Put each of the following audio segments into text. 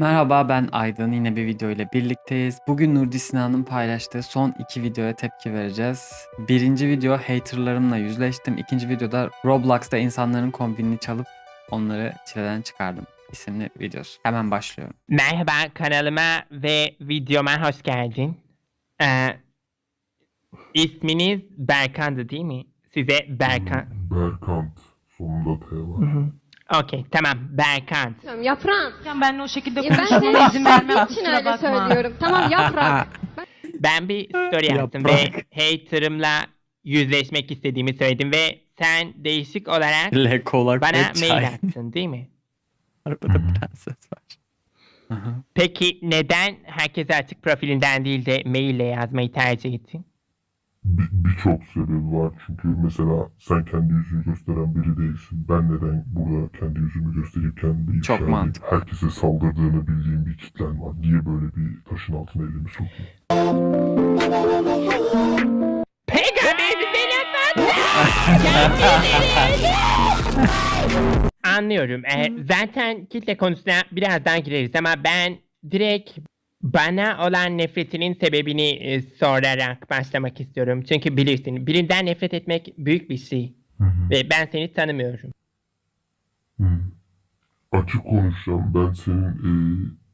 Merhaba ben Aydın. Yine bir video ile birlikteyiz. Bugün Nurdi Sinan'ın paylaştığı son iki videoya tepki vereceğiz. Birinci video haterlarımla yüzleştim. İkinci videoda Roblox'ta insanların kombinini çalıp onları çileden çıkardım isimli videosu. Hemen başlıyorum. Merhaba kanalıma ve videoma hoş geldin. Ee, isminiz Berkan'dı değil mi? Size Berkan. Berkant. Sonunda T var. Okey tamam Berkan. Söylüyorum, Yaprağın. Hocam benle o şekilde Ya ben konuşmana seni izin vermem sevdiğim için kusura öyle bakma. söylüyorum. Tamam yaprak. Ben bir story yaptım ve haterımla yüzleşmek istediğimi söyledim ve sen değişik olarak Le kolak bana ve çay. mail attın değil mi? Arabada prenses var. Aha. Peki neden herkese açık profilinden değil de maille yazmayı tercih ettin? Bir- Birçok sebebi var çünkü mesela sen kendi yüzünü gösteren biri değilsin. Ben neden burada kendi yüzümü gösterip kendimi ifşa Çok mantıklı. Herkese saldırdığını bildiğim bir kitlen var. Niye böyle bir taşın altına elimi sokayım? Anlıyorum. Ee, zaten kitle konusuna birazdan gireriz ama ben direkt bana olan nefretinin sebebini e, sorarak başlamak istiyorum. Çünkü bilirsin birinden nefret etmek büyük bir şey. Ve ben seni tanımıyorum. Açık konuşacağım. Ben senin e,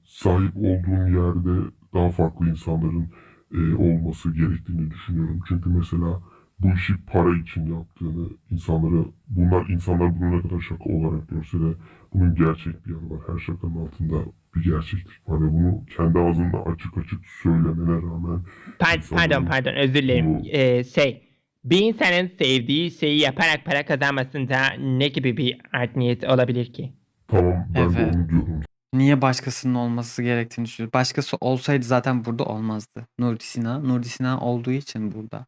sahip olduğun yerde daha farklı insanların e, olması gerektiğini düşünüyorum. Çünkü mesela bu işi para için yaptığını insanlara, bunlar insanlar bunu ne kadar şaka olarak görse de bunun gerçek bir yanı var. Her şakanın altında bir gerçeklik var ve bunu kendi ağzında açık açık söylemene rağmen Pa- insanların- pardon pardon özür dilerim. Bu- Ee, şey bir insanın sevdiği şeyi yaparak para kazanmasında ne gibi bir art niyet olabilir ki? Tamam ben Evet. de onu diyorum. Niye başkasının olması gerektiğini düşünüyorum. Başkası olsaydı zaten burada olmazdı. Nurdi Sinan, Nurdi Sinan olduğu için burada.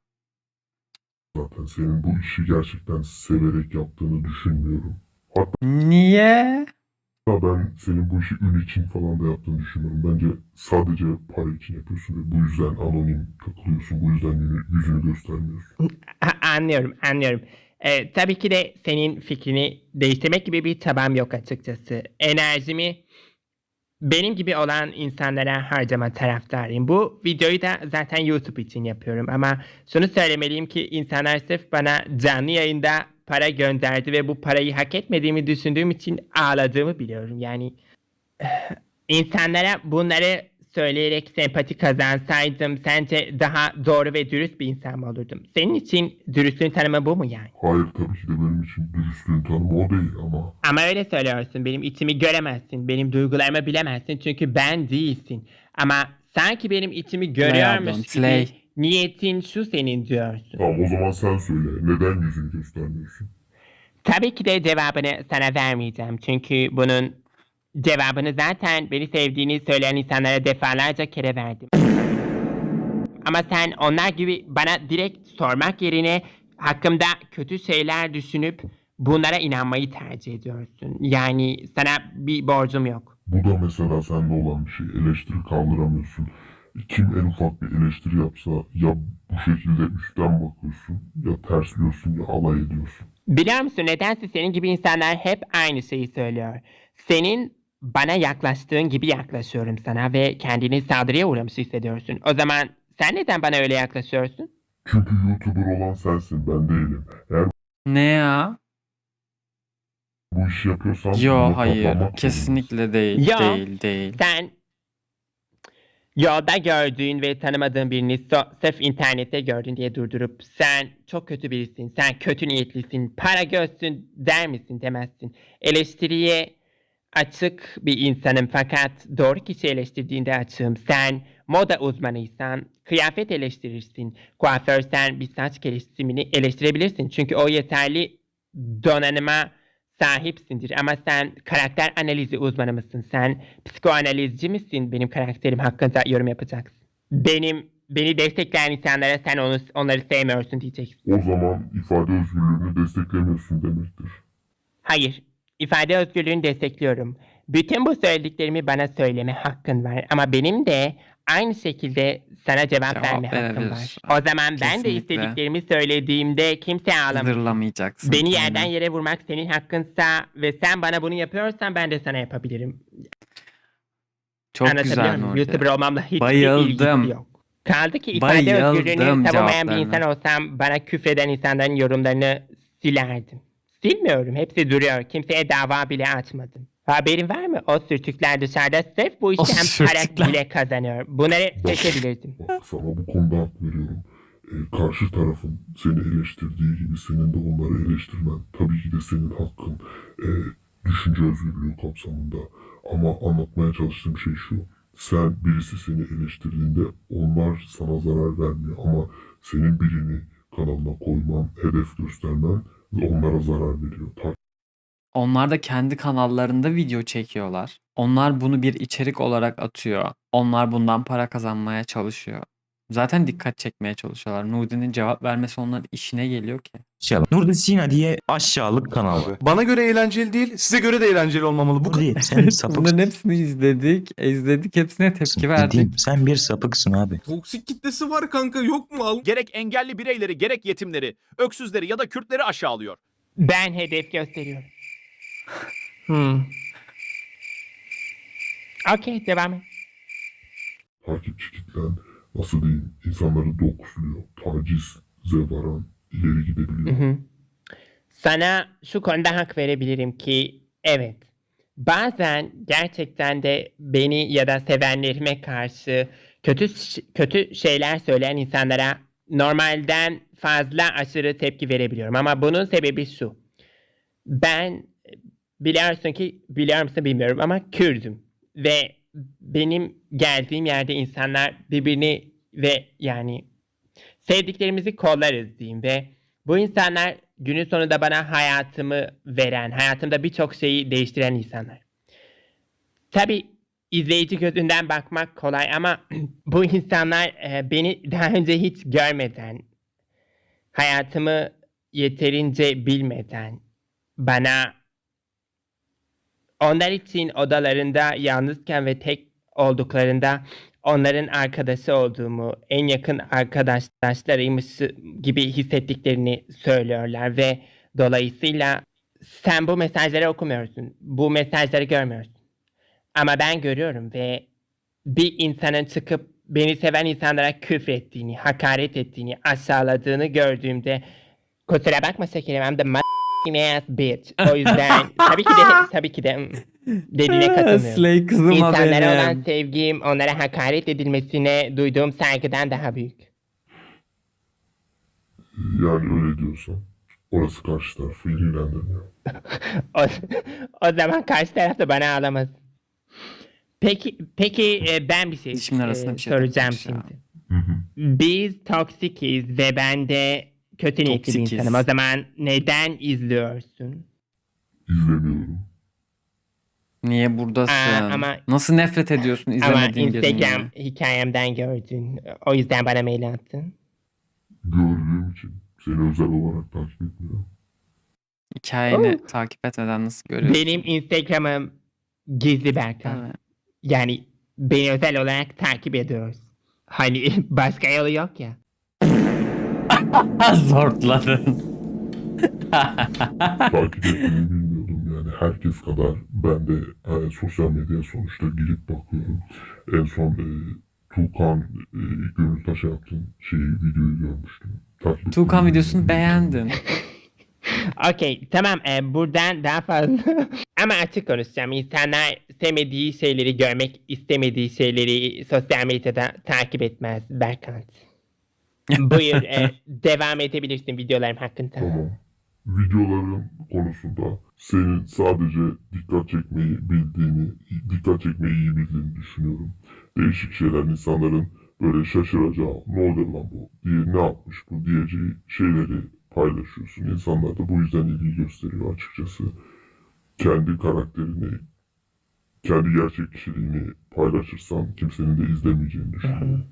Zaten senin bu işi gerçekten severek yaptığını düşünmüyorum. Niye? Hatta ben senin bu işi ün için falan da yaptığını düşünüyorum. Bence sadece para için yapıyorsun ve bu yüzden anonim takılıyorsun. Bu yüzden yüzünü, göstermiyorsun. Anlıyorum, anlıyorum. Ee, tabii ki de senin fikrini değiştirmek gibi bir çabam yok açıkçası. Enerjimi benim gibi olan insanlara harcama taraftarıyım. Bu videoyu da zaten YouTube için yapıyorum ama şunu söylemeliyim ki insanlar sırf bana canlı yayında para gönderdi ve bu parayı hak etmediğimi düşündüğüm için ağladığımı biliyorum. Yani insanlara bunları söyleyerek sempati kazansaydım sence daha doğru ve dürüst bir insan mı olurdum? Senin için dürüstlüğün tanımı bu mu yani? Hayır tabii ki de benim için dürüstlüğün tanımı o değil ama Ama öyle söylüyorsun. Benim içimi göremezsin. Benim duygularımı bilemezsin. Çünkü ben değilsin. Ama sanki benim içimi görüyormuş gibi. Niyetin şu senin diyorsun. tamam o zaman sen söyle. Neden yüzünü göstermiyorsun? Tabii ki de cevabını sana vermeyeceğim. Çünkü bunun cevabını zaten beni sevdiğini söyleyen insanlara defalarca kere verdim. Ama sen onlar gibi bana direkt sormak yerine hakkımda kötü şeyler düşünüp bunlara inanmayı tercih ediyorsun. Yani sana bir borcum yok. Bu da mesela sende olan bir şey. Eleştiri kaldıramıyorsun. Kim en ufak bir eleştiri yapsa ya bu şekilde üstten bakıyorsun ya tersliyorsun ya alay ediyorsun. Biliyor musun nedense senin gibi insanlar hep aynı şeyi söylüyor. Senin bana yaklaştığın gibi yaklaşıyorum sana ve kendini saldırıya uğramış hissediyorsun. O zaman sen neden bana öyle yaklaşıyorsun? Çünkü YouTuber olan sensin ben değilim. Eğer Ne ya? bu işi yapıyorsan Yo hayır. zorundasın. Kesinlikle değil. Yo. Değil değil. Sen yolda gördüğün ve tanımadığın birini so- sırf internette gördün diye durdurup sen çok kötü birisin, sen kötü niyetlisin, para gözsün der misin demezsin. Eleştiriye açık bir insanım fakat doğru kişi eleştirdiğinde açığım. Sen moda uzmanıysan kıyafet eleştirirsin. Kuaförsen bir saç kesimini eleştirebilirsin. Çünkü o yeterli donanıma sahipsindir. Ama sen karakter analizi uzmanı mısın? Sen psikoanalizci misin? Benim karakterim hakkında yorum yapacaksın. Benim beni destekleyen insanlara sen onu onları sevmiyorsun diyeceksin. O zaman ifade özgürlüğünü desteklemiyorsun demektir. Hayır. ifade özgürlüğünü destekliyorum. Bütün bu söylediklerimi bana söyleme hakkın var. Ama benim de aynı şekilde sana cevap, Cevap verme hakkım var. verebilirsin. O zaman ben de Kesinlikle. istediklerimi söylediğimde kimse ağlamaz. Zırlamayacaksın. Beni kendini. yerden yere vurmak senin hakkınsa ve sen bana bunu yapıyorsan ben de sana yapabilirim. Çok güzel? Nurdi. YouTuber olmamla hiçbir Bayıldım. ilgisi yok. Kaldı ki ifade Bayıldım özgürlüğünü savunmayan bir insan olsam bana küfreden insanların yorumlarını silerdim. Silmiyorum. Hepsi duruyor. Kimseye dava bile açmadım. Haberin var mı? O sürtükler dışarıda sırf bu işten sürtükler. para bile kazanıyor. Bunları seçebilirdim. Bak sana bu konuda hak veriyorum. Ee, karşı tarafın seni eleştirdiği gibi senin de onları eleştirmen tabii ki de senin hakkın. Ee, düşünce özgürlüğü kapsamında. Ama anlatmaya çalıştığım şey şu. Sen birisi seni eleştirdiğinde onlar sana zarar vermiyor. Ama senin birini kanalına koyman, hedef göstermen onlara zarar veriyor. Ta- Onlar da kendi kanallarında video çekiyorlar. Onlar bunu bir içerik olarak atıyor. Onlar bundan para kazanmaya çalışıyor. Zaten dikkat çekmeye çalışıyorlar. Nudi'nin cevap vermesi onların işine geliyor ki. Şey Nurdi Sina diye aşağılık kanal. Bana göre eğlenceli değil, size göre de eğlenceli olmamalı. Bu Nurdi sen sapıksın. Bunların hepsini izledik. izledik. Hepsine tepki verdik. Ciddiyim. Sen bir sapıksın abi. Toksik kitlesi var kanka yok mu al? gerek engelli bireyleri gerek yetimleri, öksüzleri ya da Kürtleri aşağılıyor. Ben hedef gösteriyorum. Hmm. Okey devam et. takipçi kitlen nasıl diyeyim insanları dokusuyor. Tacize varan ileri gidebiliyor. Hı hı. Sana şu konuda hak verebilirim ki evet. Bazen gerçekten de beni ya da sevenlerime karşı kötü kötü şeyler söyleyen insanlara normalden fazla aşırı tepki verebiliyorum ama bunun sebebi şu. Ben biliyorsun ki biliyor musun bilmiyorum ama Kürdüm ve benim geldiğim yerde insanlar birbirini ve yani sevdiklerimizi kollarız diyeyim ve bu insanlar günün sonunda bana hayatımı veren, hayatımda birçok şeyi değiştiren insanlar. Tabi izleyici gözünden bakmak kolay ama bu insanlar e, beni daha önce hiç görmeden, hayatımı yeterince bilmeden bana onlar için odalarında yalnızken ve tek olduklarında onların arkadaşı olduğumu, en yakın arkadaşlarıymış gibi hissettiklerini söylüyorlar ve dolayısıyla sen bu mesajları okumuyorsun. Bu mesajları görmüyorsun. Ama ben görüyorum ve bir insanın çıkıp beni seven insanlara küfrettiğini, hakaret ettiğini, aşağıladığını gördüğümde kusura bakma şekerim I'm the motherfucking ass bitch. O yüzden tabii ki de tabii ki de mm, dediğine katılmıyorum. Slay kızıma İnsanlara olan sevgim, onlara hakaret edilmesine duyduğum saygıdan daha büyük. Yani öyle diyorsan orası karşı tarafı ilgilendirmiyor. O, o zaman karşı taraf da bana ağlamaz. Peki, peki e, ben bir şey Dişimin e, bir şey soracağım ya. şimdi. Hı hı. Biz toksikiz ve ben de kötü niyetli bir Toksikiz. insanım. O zaman neden izliyorsun? İzlemiyorum. Niye buradasın? Aa, ama- Nasıl nefret ediyorsun Ama izlemediğin Instagram birini? hikayemden gördün. O yüzden bana mail attın. Gördüğüm için seni özel olarak takip etmiyorum. Hikayeni takip etmeden nasıl görüyorsun? Benim Instagram'ım gizli Berkan. Evet. Yani beni özel olarak takip ediyoruz. Hani başka yolu yok ya. Zortladın. takip ettiğini bilmiyordum yani herkes kadar ben de e, sosyal medyaya sonuçta girip bakıyorum. En son e, Tuğkan e, Gönül Taş'a yaptığın şeyi videoyu görmüştüm. Takip Tuğkan videosunu bilmiyordum. beğendin. Okey tamam e, buradan daha fazla ama açık konuşacağım. İnsanlar sevmediği şeyleri görmek istemediği şeyleri sosyal medyada takip etmez Berkant. Buyur e, devam edebilirsin videolarım hakkında. Tamam. Videoların konusunda senin sadece dikkat çekmeyi bildiğini, dikkat çekmeyi iyi bildiğini düşünüyorum. Değişik şeyler insanların böyle şaşıracağı, ne oluyor lan bu diye ne yapmış bu diyeceği şeyleri paylaşıyorsun. İnsanlar da bu yüzden ilgi gösteriyor açıkçası. Kendi karakterini, kendi gerçek kişiliğini paylaşırsan kimsenin de izlemeyeceğini düşünüyorum.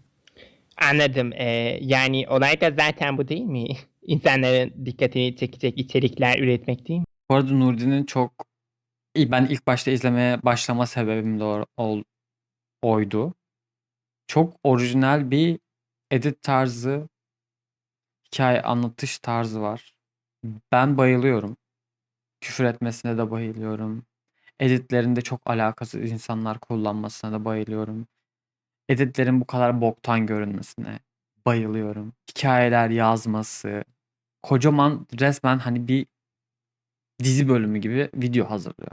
Anladım. E, yani olay da zaten bu değil mi? İnsanların dikkatini çekecek içerikler üretmek değil mi? Bu arada Nurdi'nin çok ben ilk başta izlemeye başlama sebebim de o- ol- oydu. Çok orijinal bir edit tarzı, hikaye anlatış tarzı var. Ben bayılıyorum. Küfür etmesine de bayılıyorum. Editlerinde çok alakasız insanlar kullanmasına da bayılıyorum. Editlerin bu kadar boktan görünmesine bayılıyorum. Hikayeler yazması, kocaman resmen hani bir dizi bölümü gibi video hazırlıyor.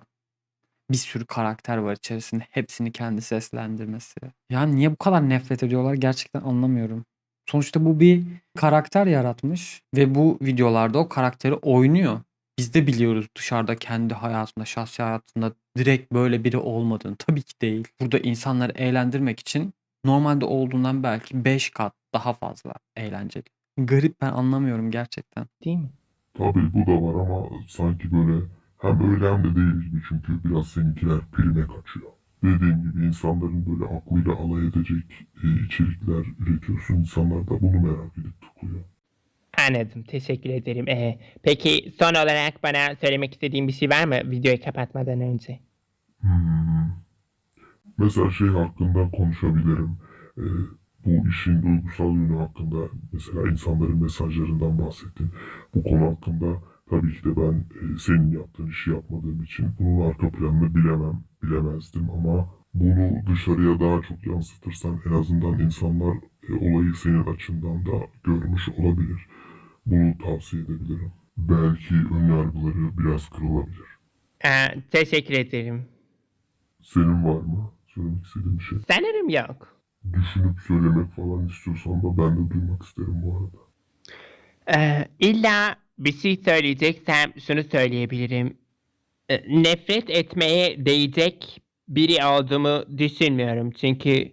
Bir sürü karakter var içerisinde. Hepsini kendi seslendirmesi. Yani niye bu kadar nefret ediyorlar gerçekten anlamıyorum. Sonuçta bu bir karakter yaratmış ve bu videolarda o karakteri oynuyor. Biz de biliyoruz dışarıda kendi hayatında, şahsi hayatında direkt böyle biri olmadığını. Tabii ki değil. Burada insanları eğlendirmek için normalde olduğundan belki 5 kat daha fazla eğlenceli. Garip ben anlamıyorum gerçekten. Değil mi? Tabii bu da var ama sanki böyle hem öyle hem de değil gibi çünkü biraz seninkiler prime kaçıyor. Dediğim gibi insanların böyle aklıyla alay edecek e, içerikler üretiyorsun. İnsanlar da bunu merak edip tıklıyor. Anladım. Teşekkür ederim. Ee, peki son olarak bana söylemek istediğin bir şey var mı videoyu kapatmadan önce? Hmm. Mesela şey hakkında konuşabilirim. Ee, bu işin duygusal yönü hakkında mesela insanların mesajlarından bahsettin. Bu konu hakkında tabii ki de ben e, senin yaptığın işi yapmadığım için bunun arka planını bilemem, bilemezdim ama bunu dışarıya daha çok yansıtırsan en azından insanlar e, olayı senin açından da görmüş olabilir. Bunu tavsiye edebilirim. Belki önyargıları biraz kırılabilir. Aa, teşekkür ederim. Senin var mı? Söylemek istediğin bir şey. Sanırım yok. Düşünüp söylemek falan istiyorsan da ben de duymak isterim bu arada. Ee, illa bir şey söyleyeceksem şunu söyleyebilirim. Ee, nefret etmeye değecek biri olduğumu düşünmüyorum. Çünkü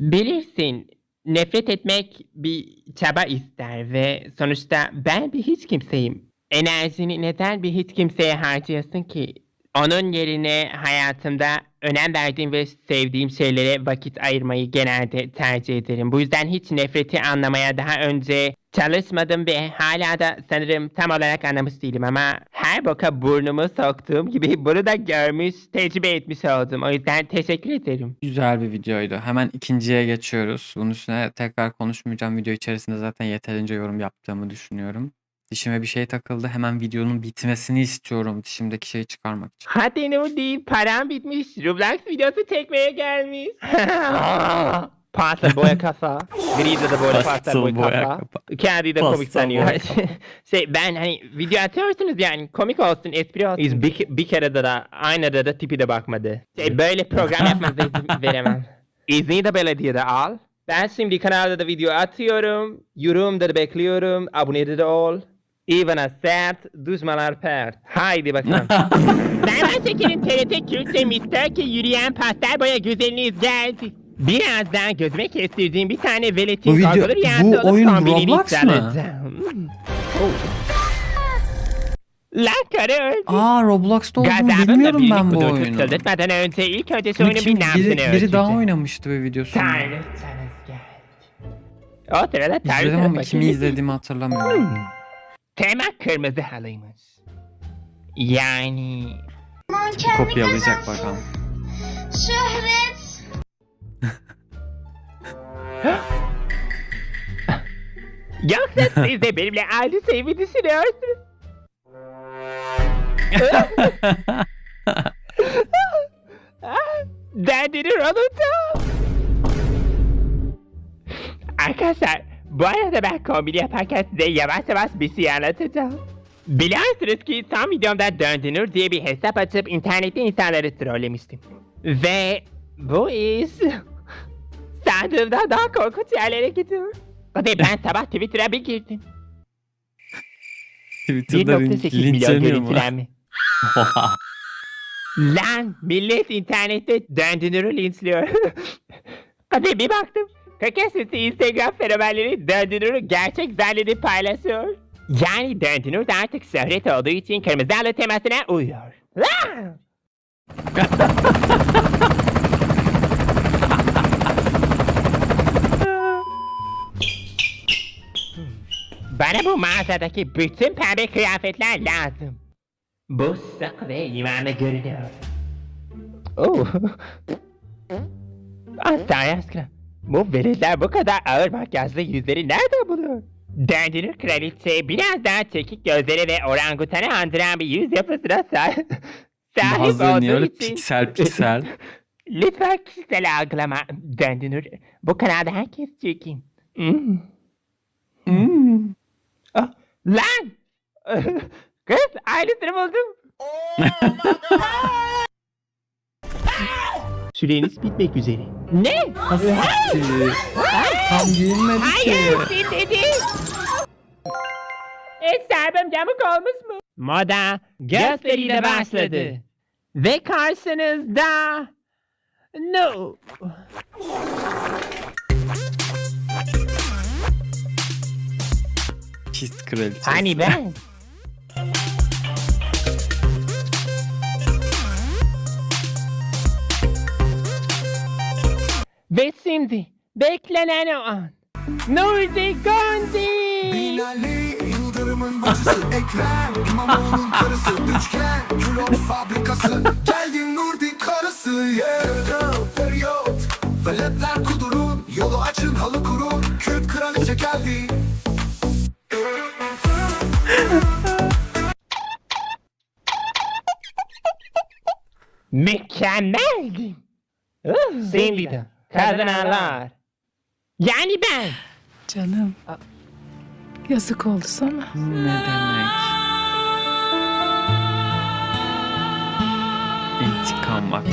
bilirsin nefret etmek bir çaba ister ve sonuçta ben bir hiç kimseyim. Enerjini neden bir hiç kimseye harcayasın ki? Onun yerine hayatımda önem verdiğim ve sevdiğim şeylere vakit ayırmayı genelde tercih ederim. Bu yüzden hiç nefreti anlamaya daha önce çalışmadım ve hala da sanırım tam olarak anlamış değilim ama her boka burnumu soktuğum gibi bunu da görmüş, tecrübe etmiş oldum. O yüzden teşekkür ederim. Güzel bir videoydu. Hemen ikinciye geçiyoruz. Bunun üstüne tekrar konuşmayacağım. Video içerisinde zaten yeterince yorum yaptığımı düşünüyorum. Dişime bir şey takıldı. Hemen videonun bitmesini istiyorum. Dişimdeki şeyi çıkarmak için. Hadi Nudi param bitmiş. Roblox videosu çekmeye gelmiş. Pasta boya kafa. Grida da böyle pasta Pastel boya kafa. Kendi de komik sanıyor. şey ben hani video atıyorsunuz yani komik olsun espri olsun. Biz bir, bir kere de da aynada da tipi de bakmadı. Şey böyle program yapmanıza izin veremem. İzni de belediyede al. Ben şimdi kanalda da video atıyorum. Yorumda da bekliyorum. Abone de ol. Ivana sert, düşmanlar pert. Haydi bakalım. ben Başakir'in TRT Kürt'e Mister ki yürüyen pastel boya güzeliniz geldi. Birazdan gözüme kestirdiğim bir tane veletin Bu video- korkulu bu rüyası olup oyun kombinini Roblox mı? çalacağım. Lan karı öldü. Aa Roblox'ta olduğunu Gazabımla bilmiyorum birini ben bu kudurtup oyunu. çıldırtmadan önce ilk önce Bunu oyunun kim, bir nabzını biri, biri daha oynamıştı bir videosunu. Tanrıçanız geldi. O sırada İzledim Tanrıçanın ama kimi izlediğimi hatırlamıyorum. Tema kırmızı halıymış. Yani... Kopyalayacak bakalım. Şöhret. Yoksa siz de benimle aynı şeyi mi düşünüyorsunuz? Derdini unuttum. Arkadaşlar bu arada ben kombini yaparken size yavaş yavaş bir şey anlatacağım. Biliyorsunuz ki son videomda Döndünür diye bir hesap açıp internette insanları trollemiştim. Ve bu iş sandığımdan daha korkunç yerlere gidiyor. Ve ben sabah Twitter'a bir girdim. Twitter'da lin- 1.8 milyon görüntülenme. Lan millet internette döndünürü linçliyor. Hadi bir baktım. Kakasisi Instagram fenomenleri döndünürü gerçek zannedip paylaşıyor. Yani döndünür de artık şöhret olduğu için kırmızı halı temasına uyuyor. Bana bu mağazadaki bütün pembe kıyafetler lazım. Bu sık ve imanlı görünüyor. Oh. Tanrı aşkına. Bu veletler bu kadar ağır makyajlı yüzleri nereden buluyor? Döndürür kraliçe biraz daha çekik gözleri ve orangutanı andıran bir yüz yapısına sahip. Sahip Bazıları niye olduğu için- piksel piksel? Lütfen kişisel algılama. Döndünür. Bu kanalda herkes çirkin. Hmm. Hmm. Ah, lan! Kız aynısını buldum. Süreniz bitmek üzere. Ne? Hasiti. Tam giyinmedi Hayır ki. sil dedi. Hesabım camık olmuş mu? Moda gösteriyle başladı. Ve karşınızda... No. Pis kraliçesi. Hani ben? Ve şimdi beklenen o an. Nurdi Gondi! Binali Yıldırım'ın bacısı Ekrem İmamoğlu'nun karısı Üçgen Külot fabrikası Geldim Nurdi karısı yeah. Periyot Veletler kudurun Yolu açın halı kurun Kürt kraliçe geldi Mükemmeldi. De kazananlar. Yani ben. Canım. Yazık oldu sana. Ne demek? İntikam vakti.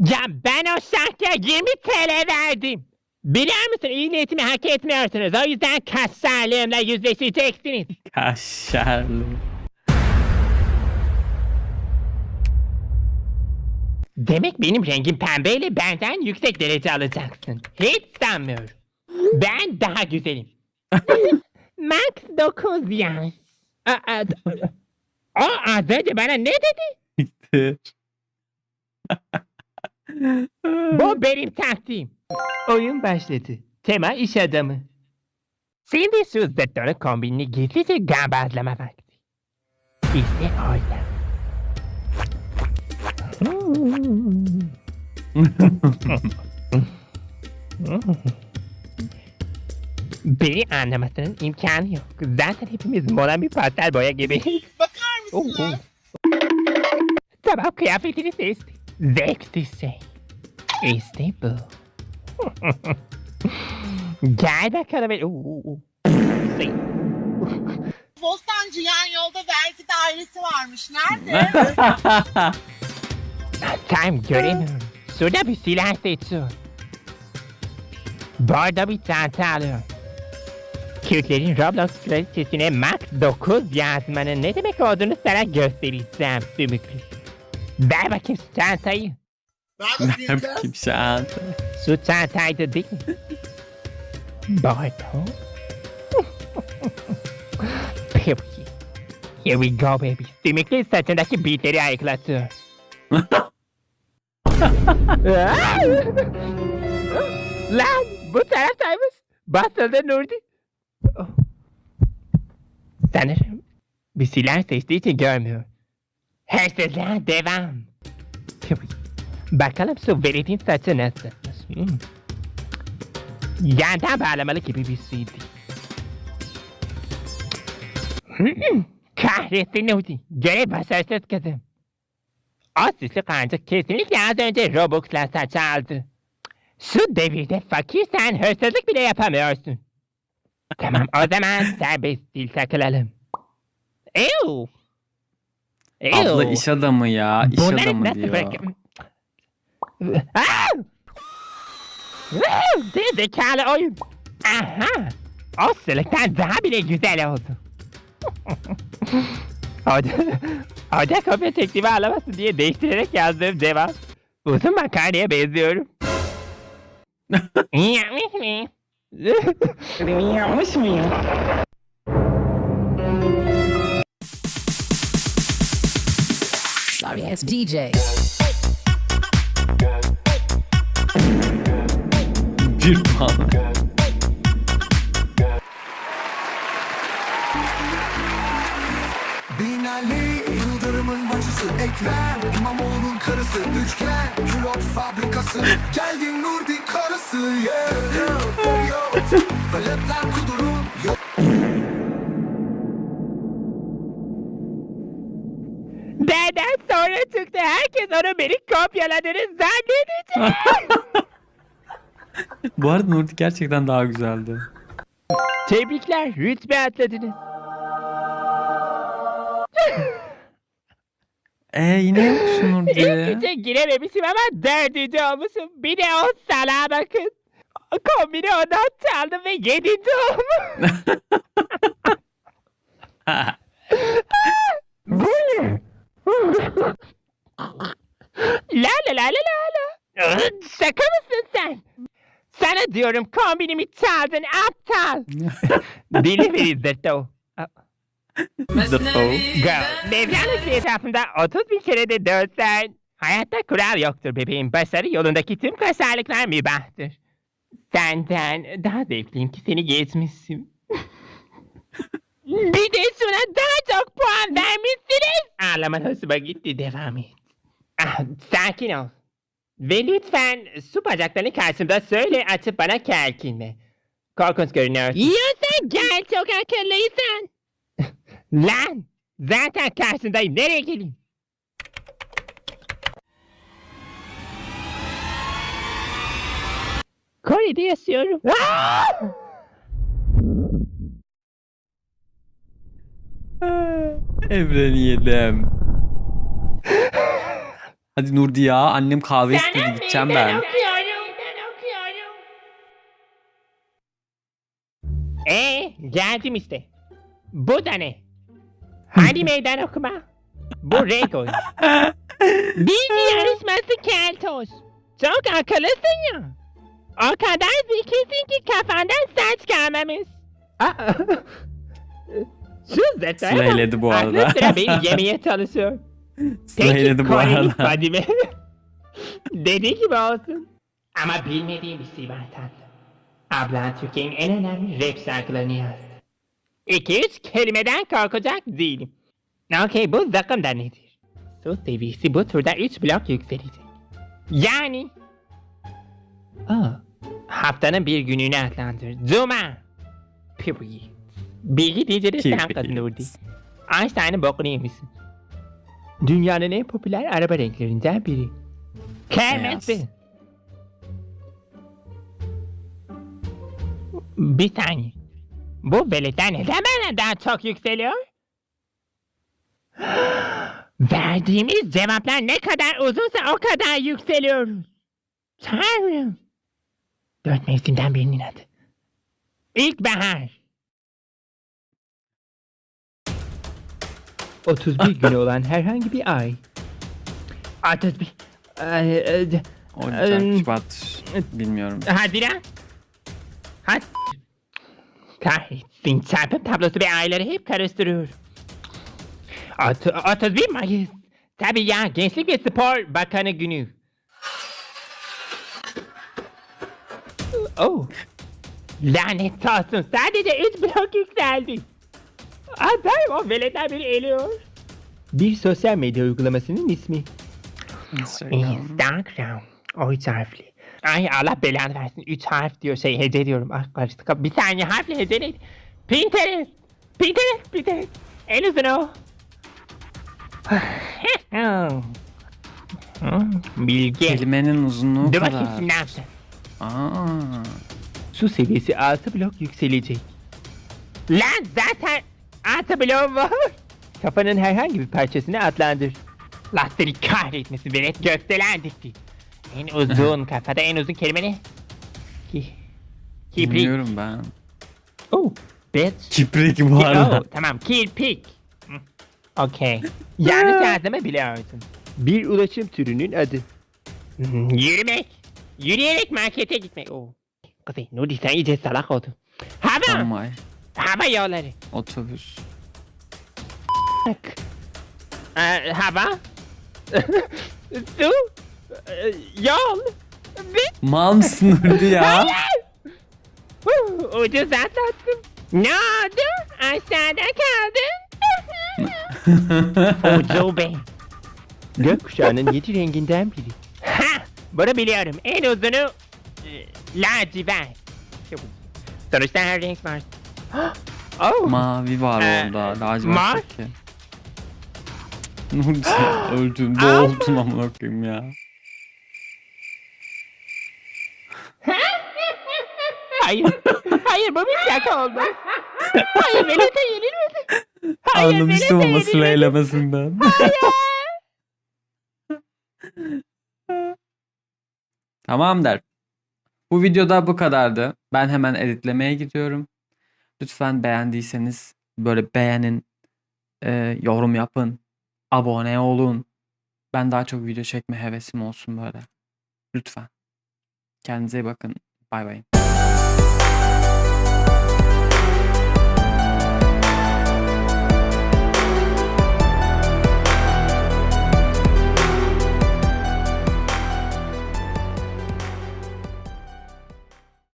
Ya ben o şarkıya 20 TL verdim. Biliyor musun iyi niyetimi hak etmiyorsunuz. O yüzden kasarlığımla yüzleşeceksiniz. Kaşarlı. Demek benim rengim pembeyle benden yüksek derece alacaksın. Hiç sanmıyorum. Ben daha güzelim. Max 9 yaş. Aa, o az önce bana ne dedi? Bu benim taktiğim. Oyun başladı. Tema iş adamı. Şimdi şu zıttonu kombinini gizlice gambazlama vakti. İşte orada. Beni anlamasının imkanı yok. Zaten hepimiz mola bir pastel boya gibiyiz. Bakar mısın? Tamam kıyafetini seçtim. Zevksiz şey. İşte bu. Gel bakalım. Oo, oo, oo. Şey. Bostancı yan yolda vergi dairesi varmış. Nerede? Tam göremiyorum. Şurada bir silah seçiyor. Burada bir çanta alıyor. Kürtlerin Roblox kraliçesine Max 9 yazmanın ne demek olduğunu sana göstereceğim sümüklü. Ver bakayım şu çantayı. Kim şans. Şu çantaydı değil mi? Barto. Period. Here we go baby. Sümüklü saçındaki beatleri ayıklatıyor. Lan bu taraftaymış. Basıldı Nurdi. Oh. Sanırım bir silah seçtiği için görmüyor. Hırsızlığa devam. Period. Bakalım şu veredin saçı nasıl? Hmm. Yandan bağlamalı gibi bir şeydi. Hmm. Kahretsin Nudi. Görev başarısız kızım. O süslü kesinlikle az önce Robux'la saç aldı. Şu devirde fakirsen hırsızlık bile yapamıyorsun. tamam o zaman serbest dil takılalım. Ew. Abla Ew. iş adamı ya. iş Bunları adamı nasıl diyor. bırakayım? Wow, Zekalı oyun. Aha. O sılıktan daha bile güzel oldu. Hoca, kopya çektiğimi ağlamasın diye değiştirerek yazdığım cevap. Uzun makarnaya benziyorum. İyi yapmış mıyım? İyi yapmış mıyım? Sorry ass DJ. Bir puan. Bacısı Ekrem İmamoğlu'nun karısı Üçgen Külot fabrikası Geldim Nurdi karısı yeah. Veletler kudurun Benden sonra çıktı. Herkes onun beni kopyaladığını zannedecek. Bu arada Nurdi gerçekten daha güzeldi. Tebrikler. Rütbe atladınız. Ee yine İlk Nurdi. üçe girememişim ama dördüncü olmuşum. Bir de o salağa bakın. Kombini ondan çaldım ve yedinci olmuş. Bu ne? la la la la la la. Şaka mısın sen? Sana diyorum kombinimi çaldın aptal. Deli bir izzetti o. Girl, Mevlana'nın etrafında 30 bin kere de dönsen hayatta kural yoktur bebeğim. Başarı yolundaki tüm koşarlıklar mübahtır. Senden daha zevkliyim ki seni gezmişsin. Bir de şuna daha çok puan vermişsiniz. Ağlaman hoşuma gitti devam et. Ah, sakin ol. Ve lütfen su bacaklarını karşımda söyle açıp bana kelkinme. Korkunç görünüyor. Yiyorsan gel çok akıllıysan. Lan! Zaten karşındayım. Nereye geleyim? Kore'de yaşıyorum. Evreni yedim. Hadi Nurdi ya annem kahve istedi gideceğim ben. okuyorum. Ben okuyorum. Ee, geldim işte. Bu da ne? Hadi meydan okuma. Bu renk oyunu. Bilgi yarışması keltoş. Çok akıllısın ya. O kadar zekisin ki kafandan saç. Aa, Şu zetaya bak. Sırayledi bu arada. Aklı sıra beni yemeye çalışıyor. Sırayledi bu Koreli arada. Fadime. Dediği gibi olsun. Ama bilmediğim bir şey var tatlım. Ablan Türkiye'nin en önemli rap şarkılarını yazdı. İki üç kelimeden korkacak değilim. Okey bu zakım da nedir? Su seviyesi bu turda 3 blok yükselecek. Yani... Aa, haftanın bir gününü adlandır. Cuma. Period. Bilgi diyeceğine sen Nurdi. Einstein'ın bokunu yemişsin. Dünyanın en popüler araba renklerinden biri. Kırmızı. Bir saniye. Bu veletler neden benden daha çok yükseliyor? Verdiğimiz cevaplar ne kadar uzunsa o kadar yükseliyoruz. Tanrım. Dört mevsimden birinin adı. İlkbahar. 31 günü olan herhangi bir ay. 31. Ay, ay, Ocak, Em, Şubat bilmiyorum. Haziran. Hadi. Kahretsin çarpım tablosu ve ayları hep karıştırıyor. Ot 31 Mayıs. Tabii ya Gençlik ve Spor Bakanı günü. Oh. Lanet olsun sadece 3 blok yükseldi. Adam o veleden biri eliyor. Bir sosyal medya uygulamasının ismi. Instagram. Instagram. O harfli. Ay Allah belanı versin. Üç harf diyor şey hece diyorum. Ah karıştı. Bir saniye harfli hece neydi? Pinterest. Pinterest. Pinterest. En uzun o. Bilge. Kelimenin uzunluğu Dur bakayım kadar. şimdi ne yapacağız? Aa. Su seviyesi 6 blok yükselecek. Lan zaten 6 blok var. Kafanın herhangi bir parçasını adlandır. La seni kahretmesin velet gökdelen dikti. En uzun kafada en uzun kelime ne? Ki. Kibrik. Bilmiyorum ben. Oh. Bitch. Kiprik bu Ki- arada. oh, tamam kirpik. Hı. Okey. Yanlış yazdığımı biliyorsun. Bir ulaşım türünün adı. Yürümek. Yürüyerek markete gitmek. Oo. Kızım Nuri sen iyice salak oldun. Hava. Tramvay. Hava yolları. Otobüs. Ee, hava. Su. Ee, yol. Ve Mal mısın Nurdi ya? Ucuz atlattım. Ne oldu? Aşağıda kaldın. Ucube. Gökkuşağının yedi renginden biri. Ha! Bunu biliyorum. En uzunu e, lacivert. Sonuçta her renk var. oh. Mavi var Ee, orada. Lacivert mar- yok ki. Nurdi boğuldun amına koyayım ya. Hayır. Hayır bu bir şaka oldu. Hayır Velet'e yenilmedi. Hayır Anlamıştım Velet'e ama sıra elemesinden. Tamam der. Bu videoda bu kadardı. Ben hemen editlemeye gidiyorum. Lütfen beğendiyseniz böyle beğenin, e, yorum yapın, abone olun. Ben daha çok video çekme hevesim olsun böyle. Lütfen. Kendinize iyi bakın. Bay bay.